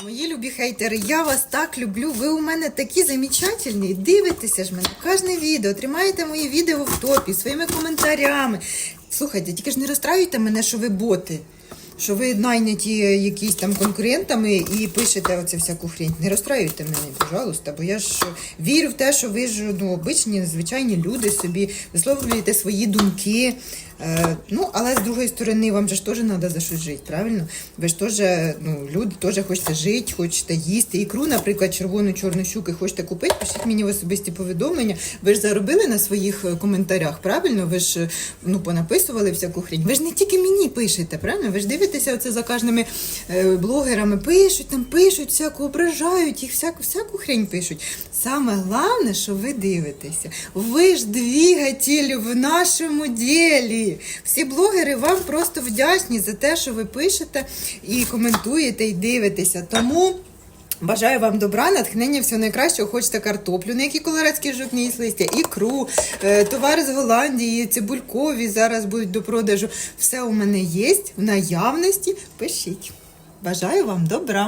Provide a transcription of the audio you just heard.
Мої любі хейтери, я вас так люблю. Ви у мене такі замечательні. Дивитеся ж мене кожне відео, тримаєте мої відео в топі своїми коментарями. Слухайте, тільки ж не розстраюйте мене, що ви боти. Що ви найняті якісь там конкурентами і пишете оце всяку хрень. Не розстраюйте мене, пожалуйста, бо я ж вірю в те, що ви ж ну, обичні, звичайні люди собі висловлюєте свої думки. Е, ну, але з другої сторони, вам же ж теж треба за щось жити, правильно? Ви ж теж, ну, люди теж хочете жити, хочете їсти. Ікру, наприклад, червону чорну щуки хочете купити, пишіть мені в особисті повідомлення. Ви ж заробили на своїх е, коментарях, правильно? Ви ж е, ну, понаписували всяку хрень. Ви ж не тільки мені пишете, правильно? Ви ж дивитеся оце за кожними блогерами, пишуть, там пишуть, всяку ображають, їх всяку, всяку хрень пишуть. Саме головне, що ви дивитеся. Ви ж двигатель в нашому ділі. Всі блогери вам просто вдячні за те, що ви пишете і коментуєте, і дивитеся. Тому. Бажаю вам добра, натхнення, всього найкращого. Хочете картоплю, на які колорадські жовтні листя, ікру, е, товари з Голландії, цибулькові зараз будуть до продажу. Все у мене є в наявності. Пишіть. Бажаю вам добра.